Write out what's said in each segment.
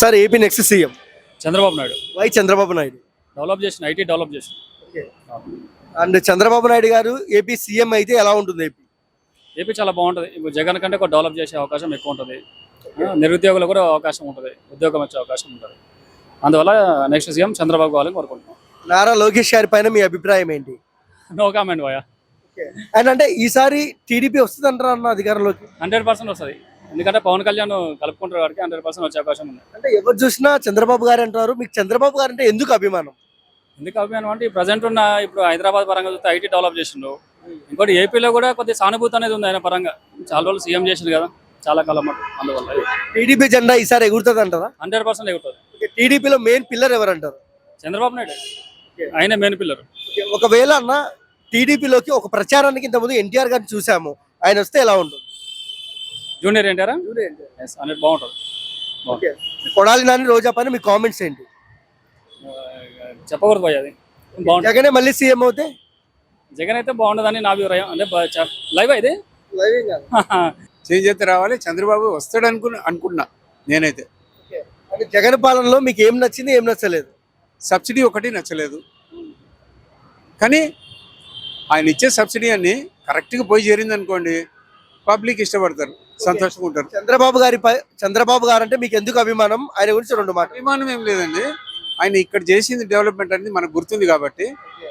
Sir AP next CM. Chandrababu Naidu. Why Chandrababu Naidu? Develop చేసిన IT develop చేసిన and Chandrababu Naidu garu AP CM అయితే ఎలా ఉంటుంది AP? AP చాలా బాగుంటుంది. ఇప్పుడు జగన్ కంటే కూడా డెవలప్ చేసే అవకాశం ఎక్కువ ఉంటుంది. ఆ, నిరుద్యోగులకు కూడా అవకాశం ఉంటుంది. ఉద్యోగం వచ్చే అవకాశం ఉంటుంది. అందువల్ల నెక్స్ట్ సీఎం చంద్రబాబు కావాలని కోరుకుంటున్నాం. నారా లోకేష్ గారి పైన మీ అభిప్రాయం ఏంటి? నో కామెంట్ భయ అండ్ అంటే ఈసారి టీడీపీ వస్తుంది అంటారా అన్న అధికారంలోకి? హండ్రెడ్ పర్సెంట్ వస్తుంది. ఎందుకంటే పవన్ కళ్యాణ్ కలుపుకుంటారు వాడికి హండ్రెడ్ పర్సెంట్ వచ్చే అవకాశం ఉంది. అంటే ఎవరు చూసినా చంద్రబాబు గారు అంటారు మీకు చంద్రబాబు గారు అంటే ఎందుకు అభిమానం? ఎందుకు అభిమానం అంటే ప్రజెంట్ ఉన్న ఇప్పుడు హైదరాబాద్ పరంగా చూస్తే ఐటీ డెవలప్ చేసిండు. ఇంకోటి ఏపీలో కూడా కొద్దిగా సానుభూతి అనేది ఉంది ఆయన పరంగా. చాలా రోజులు సీఎం చేసిండు కదా. చాలా కాలం మటు అందువల్ల. టీడీపీ జెండా ఈసారి ఎగురుతుంది అంటారా? హండ్రెడ్ పర్సెంట్ ఎగురుతుంది. టీడీపీలో మెయిన్ పిల్లర్ ఎవరు అంటారు? చంద్రబాబు నాయుడు. ఆయన మెయిన్ పిల్లర్. ఒకవేళ అన్న టీడీపీలోకి ఒక ప్రచారానికి ఇంతకుముందు ఎన్టీఆర్ గారిని చూసాము. ఆయన వస్తే ఎలా ఉంటుంది జూనియర్ ఏంటారా? ఎస్ హండ్రెడ్ బాగుంటుంది ఓకే. కొడాలి నాని రోజా పైన మీ కామెంట్స్ ఏంటి? చెప్పకూడదు పోయి అది. బాగుంటుంది. జగనే మళ్ళీ సీఎం అవుతే? జగన్ అయితే బాగుంటుందని నా అభిప్రాయం. అంటే లైవ్ అయితే చేంజ్ అయితే రావాలి. చంద్రబాబు వస్తాడు అనుకున్న అనుకున్నా నేనైతే. అంటే జగన్ పాలనలో మీకు ఏం నచ్చింది ఏం నచ్చలేదు? సబ్సిడీ ఒకటి నచ్చలేదు. కానీ ఆయన ఇచ్చే సబ్సిడీ అన్ని కరెక్ట్గా పోయి చేరింది అనుకోండి పబ్లిక్ ఇష్టపడతారు సంతోషంగా ఉంటారు. చంద్రబాబు గారి చంద్రబాబు గారు అంటే మీకు ఎందుకు అభిమానం? ఆయన గురించి రెండు మాటలు. అభిమానం ఏం లేదండి. ఆయన ఇక్కడ చేసింది డెవలప్మెంట్ అనేది మనకు గుర్తుంది కాబట్టి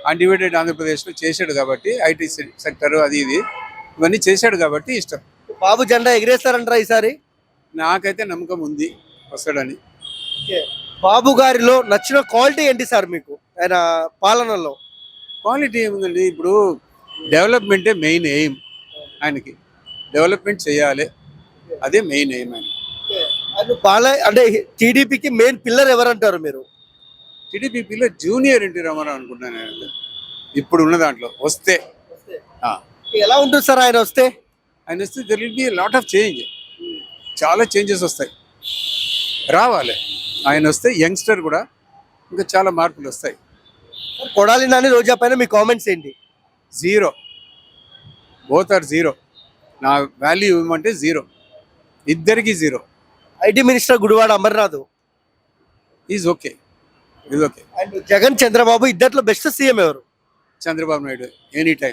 అన్డివైడెడ్ ఆంధ్రప్రదేశ్లో చేశాడు కాబట్టి ఐటీ సెక్టర్ అది ఇది ఇవన్నీ చేశాడు కాబట్టి ఇష్టం. బాబు జెండా ఎగిరేస్తారంటారా ఈసారి? నాకైతే నమ్మకం ఉంది వస్తాడని. బాబు గారిలో నచ్చిన క్వాలిటీ ఏంటి సార్ మీకు? ఆయన పాలనలో. క్వాలిటీ ఏముందండి ఇప్పుడు డెవలప్మెంటే మెయిన్ ఎయిమ్ ఆయనకి. డెవలప్మెంట్ చేయాలి. అదే మెయిన్ ఎయిమ్ ఆయన బాల అంటే టీడీపీకి మెయిన్ పిల్లర్ ఎవరంటారు మీరు? టీడీపీలో జూనియర్ ఎన్టీ రామారావు అనుకుంటున్నాను నేను ఇప్పుడు ఉన్న దాంట్లో వస్తే. ఆ. ఎలా ఉంటుంది సార్ ఆయన వస్తే? ఆయన వస్తే there will be lot of change చాలా చేంజెస్ వస్తాయి. రావాలి. ఆయన వస్తే యంగ్స్టర్ కూడా ఇంకా చాలా మార్పులు వస్తాయి. కొడాలి నాని రోజా పైన మీ కామెంట్స్ ఏంటి? జీరో బోత్ ఆర్ జీరో నా వాల్యూ ఇవ్వమంటే జీరో ఇద్దరికి zero IT minister Gudivada Amarnath. Is okay is okay and Jagan Chandrababu ఇద్దట్లో best CM ఎవరు? Chandrababu Naidu any time